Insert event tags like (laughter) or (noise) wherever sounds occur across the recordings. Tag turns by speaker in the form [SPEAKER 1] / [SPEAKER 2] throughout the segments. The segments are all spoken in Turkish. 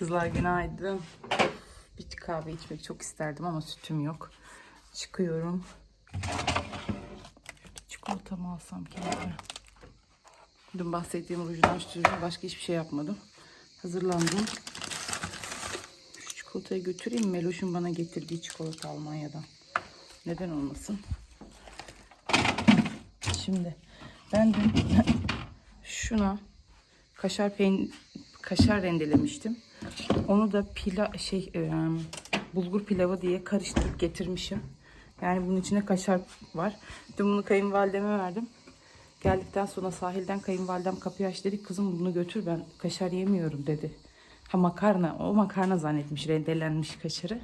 [SPEAKER 1] Kızlar günaydın. Bir kahve içmek çok isterdim ama sütüm yok. Çıkıyorum. Çikolatamı alsam kendime. Dün bahsettiğim rujdan sürüyorum. Başka hiçbir şey yapmadım. Hazırlandım. Şu çikolatayı götüreyim. Meloş'un bana getirdiği çikolata Almanya'dan. Neden olmasın? Şimdi ben dün (laughs) şuna kaşar peyn kaşar rendelemiştim. Onu da pila şey e, bulgur pilavı diye karıştırıp getirmişim. Yani bunun içine kaşar var. Dün bunu kayınvalideme verdim. Geldikten sonra sahilden kayınvalidem kapıyı aç dedi. Kızım bunu götür ben kaşar yemiyorum dedi. Ha makarna. O makarna zannetmiş rendelenmiş kaşarı.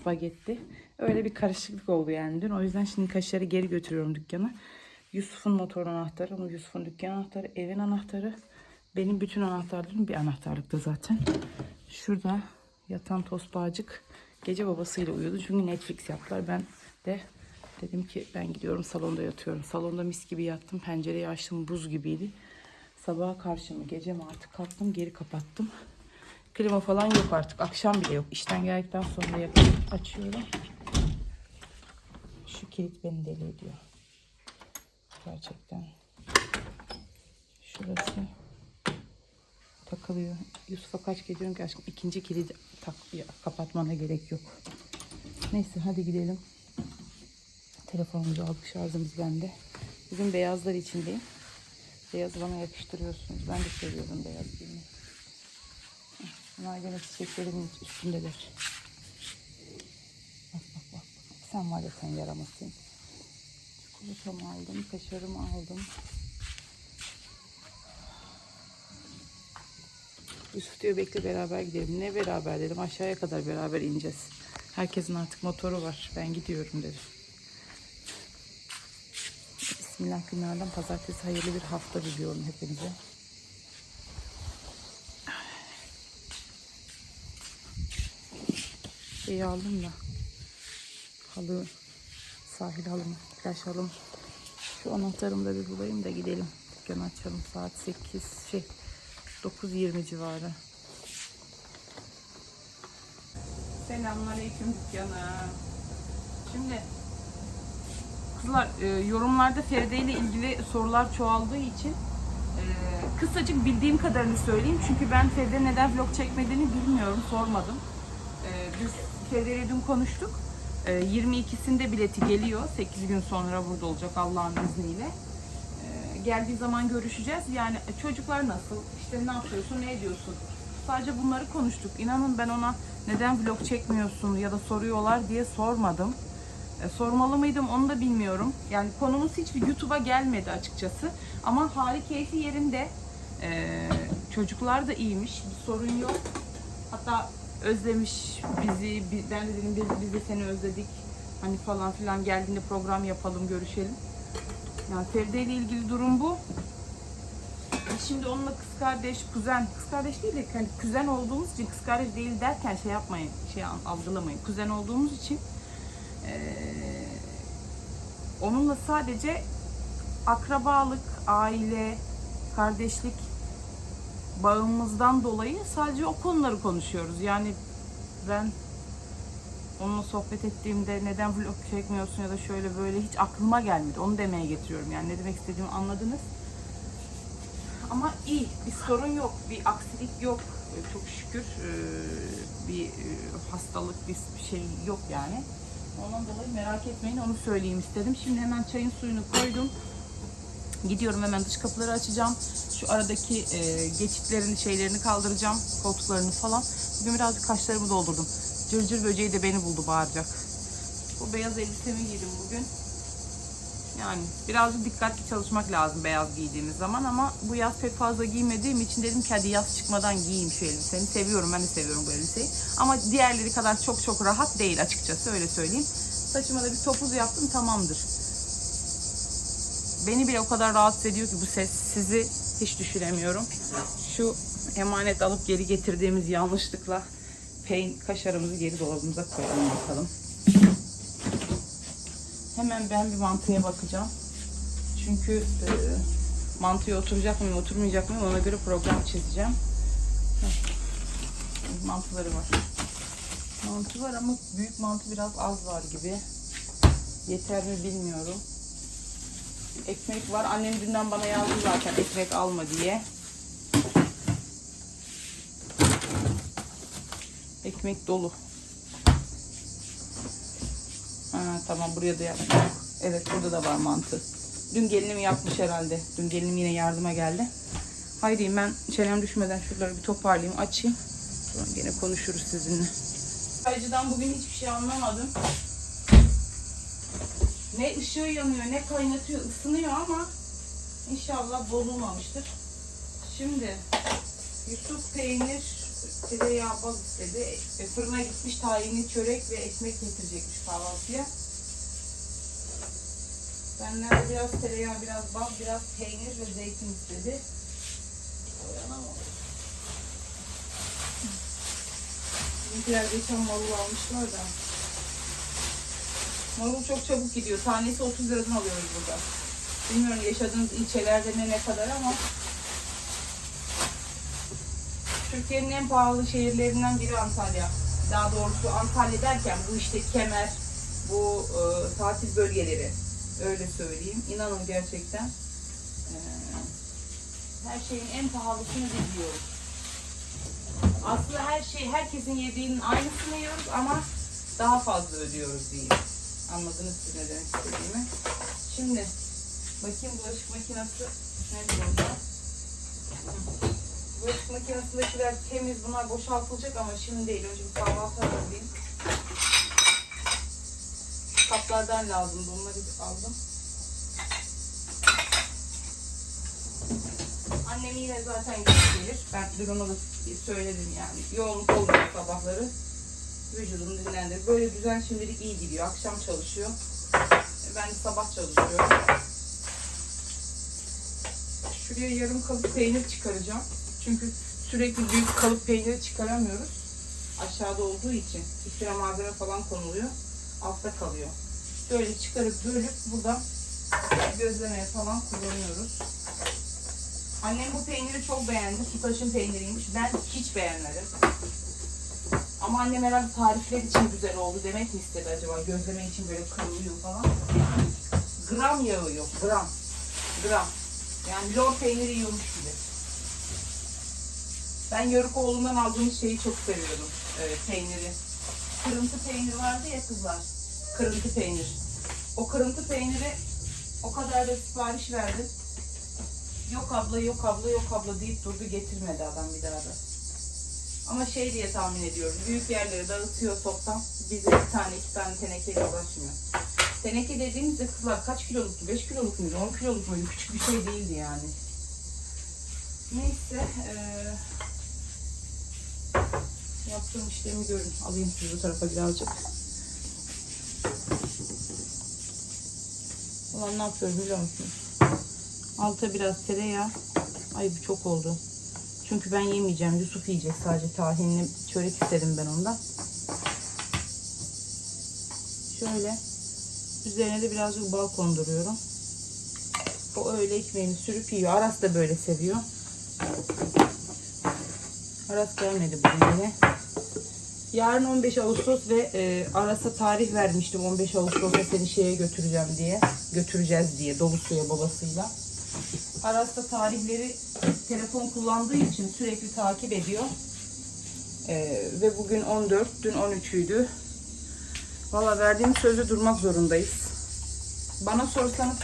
[SPEAKER 1] Spagetti. Öyle bir karışıklık oldu yani dün. O yüzden şimdi kaşarı geri götürüyorum dükkana. Yusuf'un motor anahtarı, Yusuf'un dükkan anahtarı, evin anahtarı. Benim bütün anahtarlarım bir anahtarlıkta zaten. Şurada yatan tosbağacık gece babasıyla uyudu. Çünkü Netflix yaptılar. Ben de dedim ki ben gidiyorum salonda yatıyorum. Salonda mis gibi yattım. Pencereyi açtım buz gibiydi. Sabaha karşı mı gece mi artık kalktım geri kapattım. Klima falan yok artık. Akşam bile yok. İşten geldikten sonra yapıp açıyorum. Şu kilit beni deli ediyor. Gerçekten. Şurası takılıyor. Yusuf'a kaç kez diyorum ki aşkım ikinci kilidi tak, kapatmana gerek yok. Neyse hadi gidelim. Telefonumuzu aldık şarjımız bende. Bugün beyazlar içindeyim. Beyazı bana yakıştırıyorsunuz. Ben de seviyorum beyaz giymeyi. Bunlar gene çiçeklerimin üstündeler. Bak bak. bak. Sen var ya sen yaramazsın. Çikolatamı aldım, kaşarımı aldım. Yusuf diyor bekle beraber gidelim. Ne beraber dedim. Aşağıya kadar beraber ineceğiz. Herkesin artık motoru var. Ben gidiyorum dedi. Bismillah günlerden pazartesi hayırlı bir hafta diliyorum hepinize. Şeyi aldım da. Halı, sahil halım, plaj halım. Şu anahtarımı da bir bulayım da gidelim. Dükkanı açalım. Saat 8, şey 9.20 civarı. Selamünaleyküm dükkanı. Şimdi kızlar e, yorumlarda Feride ile ilgili sorular çoğaldığı için e, kısacık bildiğim kadarını söyleyeyim. Çünkü ben Feride neden vlog çekmediğini bilmiyorum, sormadım. E, biz Feride ile dün konuştuk. E, 22'sinde bileti geliyor. 8 gün sonra burada olacak Allah'ın izniyle. E, geldiği zaman görüşeceğiz. Yani çocuklar nasıl, işte ne yapıyorsun, ne ediyorsun? Sadece bunları konuştuk. İnanın ben ona neden vlog çekmiyorsun ya da soruyorlar diye sormadım. E, sormalı mıydım onu da bilmiyorum. Yani konumuz hiç YouTube'a gelmedi açıkçası. Ama hali keyfi yerinde. E, çocuklar da iyiymiş. Bir sorun yok. Hatta özlemiş bizi. bi- Ben de dedim biz, biz de seni özledik. Hani falan filan geldiğinde program yapalım, görüşelim. Yani Feride ile ilgili durum bu. Şimdi onunla kız kardeş, kuzen, kız kardeş değil de hani kuzen olduğumuz için kız kardeş değil derken şey yapmayın, şey al- algılamayın. Kuzen olduğumuz için eee, onunla sadece akrabalık, aile, kardeşlik bağımızdan dolayı sadece o konuları konuşuyoruz. Yani ben onunla sohbet ettiğimde neden vlog çekmiyorsun ya da şöyle böyle hiç aklıma gelmedi. Onu demeye getiriyorum. Yani ne demek istediğimi anladınız. Ama iyi, bir sorun yok, bir aksilik yok. Ee, Çok şükür ee, bir ee, hastalık, bir şey yok yani. Ondan dolayı merak etmeyin, onu söyleyeyim istedim. Şimdi hemen çayın suyunu koydum. Gidiyorum hemen dış kapıları açacağım. Şu aradaki ee, geçitlerin şeylerini kaldıracağım, koltuklarını falan. Bugün birazcık kaşlarımı doldurdum. Cırcır böceği de beni buldu bağıracak. Bu beyaz elbisemi giydim bugün. Yani birazcık dikkatli çalışmak lazım beyaz giydiğimiz zaman ama bu yaz pek fazla giymediğim için dedim ki hadi yaz çıkmadan giyeyim şu elbisemi. Seviyorum ben de seviyorum bu elbiseyi. Ama diğerleri kadar çok çok rahat değil açıkçası öyle söyleyeyim. Saçıma da bir topuz yaptım tamamdır. Beni bile o kadar rahatsız ediyor ki bu ses sizi hiç düşüremiyorum. Şu emanet alıp geri getirdiğimiz yanlışlıkla peyn kaşarımızı geri dolabımıza koyalım bakalım. Hemen ben bir mantıya bakacağım. Çünkü e, mantıya oturacak mıyım, oturmayacak mıyım ona göre program çizeceğim. Mantıları var. Mantı var ama büyük mantı biraz az var gibi. Yeter mi bilmiyorum. Ekmek var. Annem dünden bana yazdı zaten ekmek alma diye. Ekmek dolu. Ha, tamam buraya da yapmış. Evet burada da var mantı. Dün gelinim yapmış herhalde. Dün gelinim yine yardıma geldi. Haydi ben çenem düşmeden şuraları bir toparlayayım açayım. Sonra gene konuşuruz sizinle. Kayıcıdan bugün hiçbir şey anlamadım. Ne ışığı yanıyor ne kaynatıyor ısınıyor ama inşallah bozulmamıştır. Şimdi Yusuf peynir tereyağı baz istedi. E, fırına gitmiş tahinli çörek ve ekmek getirecekmiş kahvaltıya. Benden de biraz tereyağı, biraz bal, biraz peynir ve zeytin istedi. Bizimkiler geçen marul almışlar da. Marul çok çabuk gidiyor. Tanesi 30 liradan alıyoruz burada. Bilmiyorum yaşadığınız ilçelerde ne ne kadar ama Türkiye'nin en pahalı şehirlerinden biri Antalya. Daha doğrusu Antalya derken bu işte Kemer, bu e, tatil bölgeleri. Öyle söyleyeyim. İnanın gerçekten. e, her şeyin en pahalısını biz yiyoruz. Aslında her şey, herkesin yediğinin aynısını yiyoruz ama daha fazla ödüyoruz diyeyim. Anladınız siz ne demek istediğimi. Şimdi bakayım bulaşık makinesi nerede orada? Bulaşık makinesindekiler temiz, bunlar boşaltılacak ama şimdi değil. Önce bir kahvaltı hazırlayayım. Kaplardan lazımdı, onları aldım. Annem yine zaten gelir. Ben durumu da söyledim yani. Yoğunluk olmuyor sabahları. Vücudunu dinlendir. Böyle düzen şimdilik iyi gidiyor. Akşam çalışıyor. Ben de sabah çalışıyorum. Şuraya yarım kalıp peynir çıkaracağım. Çünkü sürekli büyük kalıp peyniri çıkaramıyoruz. Aşağıda olduğu için üstüne malzeme falan konuluyor. Altta kalıyor. Böyle çıkarıp bölüp burada gözlemeye falan kullanıyoruz. Annem bu peyniri çok beğendi. Sütaş'ın peyniriymiş. Ben hiç beğenmedim. Ama annem herhalde tarifler için güzel oldu demek mi istedi acaba? Gözleme için böyle kırılıyor falan. Gram yağı yok. Gram. Gram. Yani lor peyniri yiyormuş gibi. Ben Yörükoğlu'ndan aldığımız şeyi çok seviyordum. Evet, peyniri. Kırıntı peynir vardı ya kızlar. Kırıntı peynir. O kırıntı peyniri o kadar da sipariş verdim. Yok abla, yok abla, yok abla deyip durdu getirmedi adam bir daha da. Ama şey diye tahmin ediyorum. Büyük yerlere dağıtıyor toptan. Bize bir tane iki tane tenekeyle uğraşmıyor. Teneke dediğimizde kızlar kaç kiloluktu? 5 kiloluk muydu? 10 kiloluk muydu? Küçük bir şey değildi yani. Neyse. eee yaptığım işlemi görün. Alayım sizi bu tarafa birazcık. Ulan ne yapıyorum biliyor musunuz? Alta biraz tereyağı. Ay bu çok oldu. Çünkü ben yemeyeceğim. Yusuf yiyecek sadece tahinli çörek istedim ben ondan. Şöyle. Üzerine de birazcık bal konduruyorum. O öyle ekmeğini sürüp yiyor. Aras da böyle seviyor. Aras gelmedi bugün yine. Yarın 15 Ağustos ve e, Aras'a tarih vermiştim 15 Ağustos'ta seni şeye götüreceğim diye. Götüreceğiz diye dolu suya babasıyla. Aras da tarihleri telefon kullandığı için sürekli takip ediyor. E, ve bugün 14, dün 13'üydü. Valla verdiğim sözde durmak zorundayız. Bana sorsanız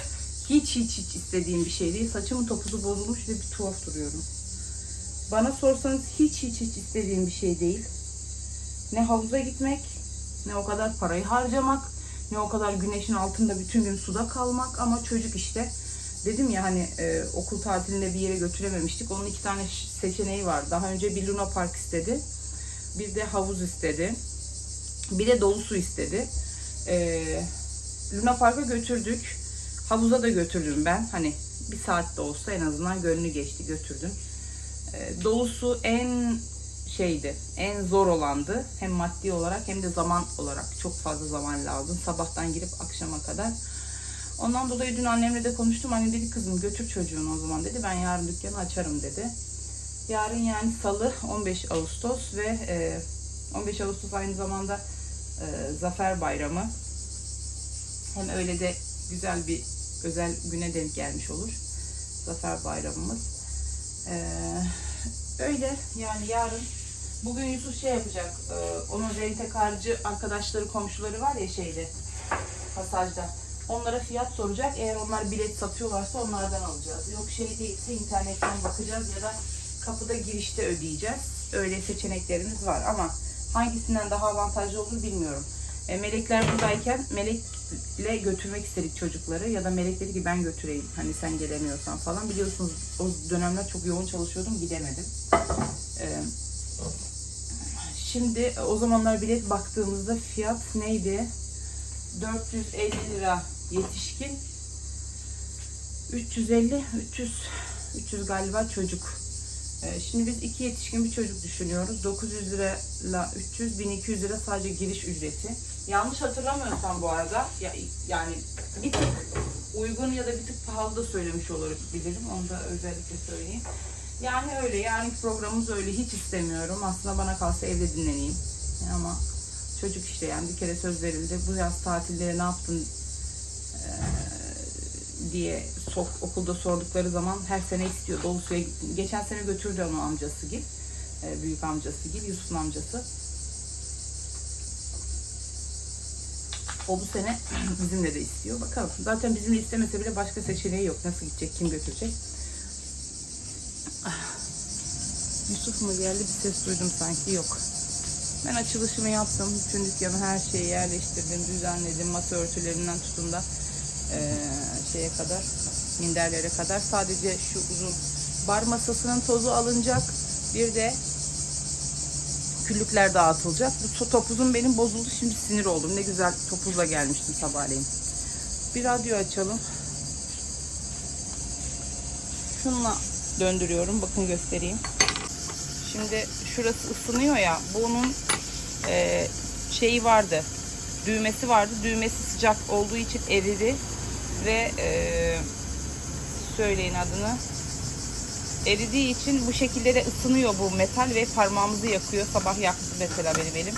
[SPEAKER 1] hiç hiç hiç istediğim bir şey değil. Saçımın topuzu bozulmuş ve bir tuhaf duruyorum. Bana sorsanız hiç hiç hiç istediğim bir şey değil. Ne havuza gitmek, ne o kadar parayı harcamak, ne o kadar güneşin altında bütün gün suda kalmak ama çocuk işte. Dedim ya hani e, okul tatilinde bir yere götürememiştik. Onun iki tane seçeneği var. Daha önce bir Luna Park istedi. Bir de havuz istedi. Bir de dolu su istedi. E, Luna Park'a götürdük. Havuza da götürdüm ben. Hani bir saat de olsa en azından gönlü geçti götürdüm. E, dolusu en şeydi, en zor olandı. Hem maddi olarak hem de zaman olarak çok fazla zaman lazım. Sabahtan girip akşama kadar. Ondan dolayı dün annemle de konuştum. Annem dedi kızım götür çocuğunu o zaman dedi. Ben yarın dükkanı açarım dedi. Yarın yani salı 15 Ağustos ve e, 15 Ağustos aynı zamanda e, Zafer Bayramı. Hem öyle de güzel bir özel güne denk gelmiş olur. Zafer Bayramımız. E, öyle yani yarın bugün Yusuf şey yapacak. E, onun rentekarcı arkadaşları, komşuları var ya şeyde pasajda. Onlara fiyat soracak. Eğer onlar bilet satıyorlarsa onlardan alacağız. Yok şey değilse internetten bakacağız ya da kapıda girişte ödeyeceğiz. Öyle seçeneklerimiz var ama hangisinden daha avantajlı olur bilmiyorum. E, melekler buradayken Melek'le götürmek istedik çocukları ya da Melek dedi ki ben götüreyim hani sen gelemiyorsan falan. Biliyorsunuz o dönemler çok yoğun çalışıyordum gidemedim. E, şimdi o zamanlar bilet baktığımızda fiyat neydi? 450 lira yetişkin 350 300 300 galiba çocuk. Ee, Şimdi biz iki yetişkin bir çocuk düşünüyoruz. 900 lirayla 300 1200 lira sadece giriş ücreti. Yanlış hatırlamıyorsam bu arada ya, yani bir tık uygun ya da bir tık pahalı da söylemiş olabilirim. Onu da özellikle söyleyeyim. Yani öyle. Yani programımız öyle. Hiç istemiyorum. Aslında bana kalsa evde dinleneyim. Ama çocuk işte yani bir kere söz verildi. Bu yaz tatilleri ne yaptın eee, diye sok, okulda sordukları zaman her sene istiyor. Dolu suya. Geçen sene götürdü onun amcası gibi. büyük amcası gibi. Yusuf'un amcası. O bu sene (clears throat) bizimle de istiyor. Bakalım. Zaten bizimle istemese bile başka seçeneği yok. Nasıl gidecek, kim götürecek? (sighs) Yusuf mu geldi? Bir ses duydum sanki. Yok. Ben açılışımı yaptım. Bütün dükkanı her şeyi yerleştirdim, düzenledim. Masa örtülerinden tutun da eee, şeye kadar, minderlere kadar. Sadece şu uzun bar masasının tozu alınacak. Bir de küllükler dağıtılacak. Bu to- topuzum benim bozuldu. Şimdi sinir oldum. Ne güzel topuzla gelmiştim sabahleyin. Bir radyo açalım. Şununla döndürüyorum. Bakın göstereyim. Şimdi şurası ısınıyor ya. Bunun e, şeyi vardı. Düğmesi vardı. Düğmesi sıcak olduğu için eridi ve e, söyleyin adını. Eridiği için bu şekilde de ısınıyor bu metal ve parmağımızı yakıyor. Sabah yaktı mesela benim elim.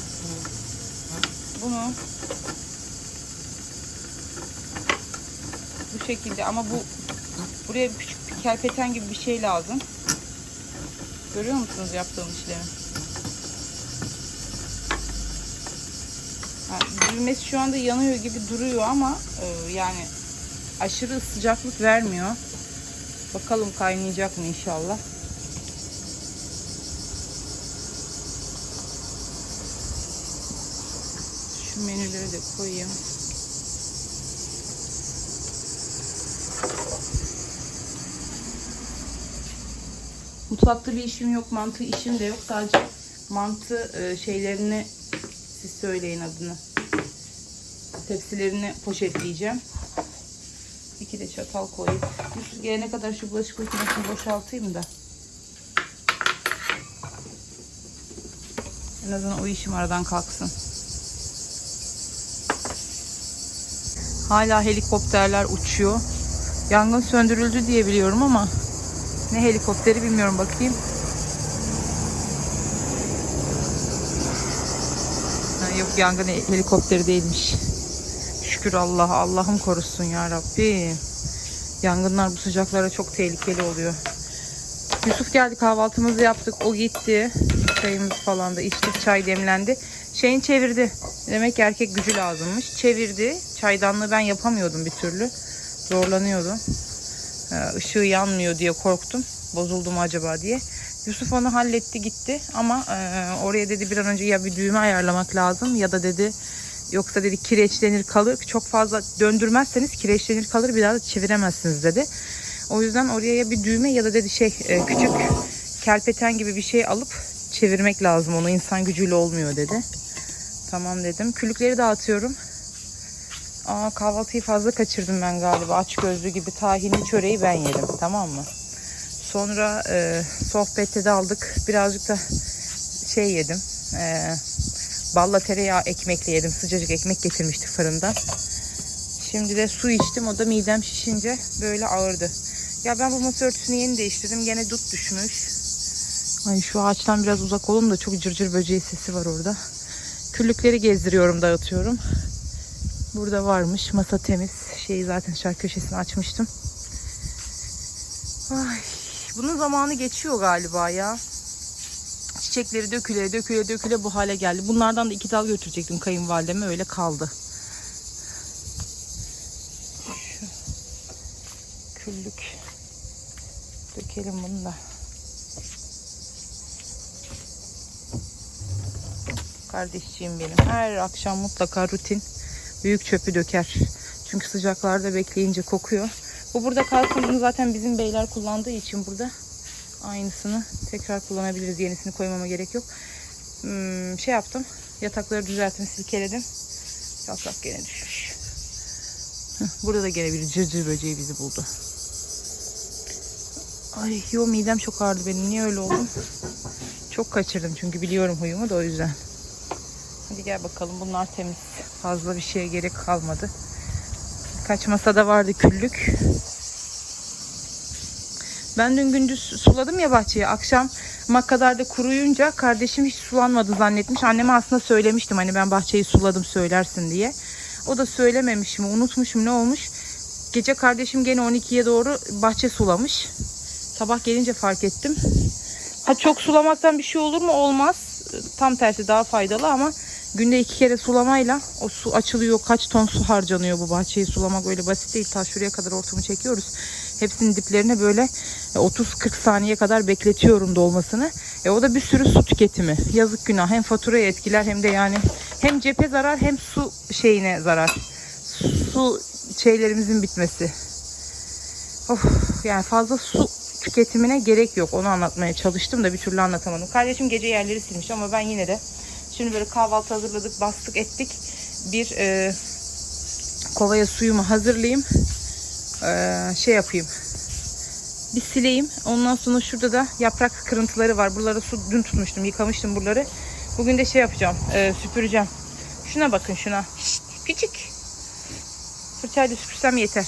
[SPEAKER 1] Bunu bu şekilde ama bu buraya küçük bir kerpeten gibi bir şey lazım. Görüyor musunuz yaptığım işlemi? Düğmesi şu anda yanıyor gibi duruyor ama e, yani aşırı sıcaklık vermiyor. Bakalım kaynayacak mı inşallah. Şu menüleri de koyayım. Mutfakta bir işim yok, mantı işim de yok. Sadece mantı e, şeylerini siz söyleyin adını. Tepsilerini poşetleyeceğim. Çatal koyayım. Yusuf gelene kadar şu bulaşık makinesini boşaltayım da. En azından o işim aradan kalksın. Hala helikopterler uçuyor. Yangın söndürüldü diye biliyorum ama ne helikopteri bilmiyorum bakayım. Ha, yok yangın helikopteri değilmiş. Şükür Allah. Allah'ım korusun ya Rabbi. Yangınlar bu sıcaklara çok tehlikeli oluyor. Yusuf geldi kahvaltımızı yaptık. O gitti. Çayımız falan da içtik. Çay demlendi. Şeyin çevirdi. Demek ki erkek gücü lazımmış. Çevirdi. Çaydanlığı ben yapamıyordum bir türlü. Zorlanıyordum. Ee, ışığı yanmıyor diye korktum. Bozuldu mu acaba diye. Yusuf onu halletti gitti ama e, oraya dedi bir an önce ya bir düğme ayarlamak lazım ya da dedi yoksa dedi kireçlenir kalır. Çok fazla döndürmezseniz kireçlenir kalır bir daha da çeviremezsiniz dedi. O yüzden oraya ya bir düğme ya da dedi şey e, küçük kerpeten gibi bir şey alıp çevirmek lazım onu insan gücüyle olmuyor dedi. Tamam dedim. Küllükleri dağıtıyorum. Aa kahvaltıyı fazla kaçırdım ben galiba. Aç gözlü gibi tahinli çöreği ben yedim. Tamam mı? Sonra e, sohbette de aldık. Birazcık da şey yedim. E, balla tereyağı ekmekle yedim. Sıcacık ekmek getirmiştik fırından. Şimdi de su içtim. O da midem şişince böyle ağırdı. Ya ben bu masa örtüsünü yeni değiştirdim. Gene dut düşmüş. Ay şu ağaçtan biraz uzak olun da çok cırcır böceği sesi var orada. Küllükleri gezdiriyorum, dağıtıyorum. Burada varmış. Masa temiz. Şeyi zaten şarkı köşesini açmıştım. Ay, bunun zamanı geçiyor galiba ya. Çiçekleri döküle döküle döküle bu hale geldi. Bunlardan da iki dal götürecektim kayınvalideme öyle kaldı. Küllük dökelim bunu da. Kardeşciğim benim. Her akşam mutlaka rutin büyük çöpü döker. Çünkü sıcaklarda bekleyince kokuyor. Bu burada kalsın. Zaten bizim beyler kullandığı için burada aynısını tekrar kullanabiliriz. Yenisini koymama gerek yok. Hmm, şey yaptım. Yatakları düzelttim, silkeledim. Yaprak gene düşmüş. Burada da gene bir cırcır böceği bizi buldu. Ay yo midem çok ağrıdı benim. Niye öyle oldum? Çok kaçırdım çünkü biliyorum huyumu da o yüzden. Hadi gel bakalım bunlar temiz. Fazla bir şeye gerek kalmadı. Kaç masada vardı küllük. Ben dün gündüz suladım ya bahçeyi. Akşam kadar da kuruyunca kardeşim hiç sulanmadı zannetmiş. Anneme aslında söylemiştim hani ben bahçeyi suladım söylersin diye. O da söylememiş mi unutmuşum ne olmuş. Gece kardeşim gene 12'ye doğru bahçe sulamış. Sabah gelince fark ettim. Ha çok sulamaktan bir şey olur mu? Olmaz. Tam tersi daha faydalı ama günde iki kere sulamayla o su açılıyor. Kaç ton su harcanıyor bu bahçeyi sulamak öyle basit değil. Ta şuraya kadar ortamı çekiyoruz. Hepsinin diplerine böyle 30-40 saniye kadar bekletiyorum dolmasını. E o da bir sürü su tüketimi. Yazık günah. Hem faturayı etkiler hem de yani hem cephe zarar hem su şeyine zarar. Su şeylerimizin bitmesi. Of yani fazla su tüketimine gerek yok. Onu anlatmaya çalıştım da bir türlü anlatamadım. Kardeşim gece yerleri silmiş ama ben yine de şimdi böyle kahvaltı hazırladık, bastık, ettik. Bir e, kovaya suyumu hazırlayayım. E, şey yapayım. Bir sileyim. Ondan sonra şurada da yaprak kırıntıları var. Buralara su dün tutmuştum, yıkamıştım buraları. Bugün de şey yapacağım, e, süpüreceğim. Şuna bakın şuna. Şşt, küçük. Fırçayla süpürsem yeter.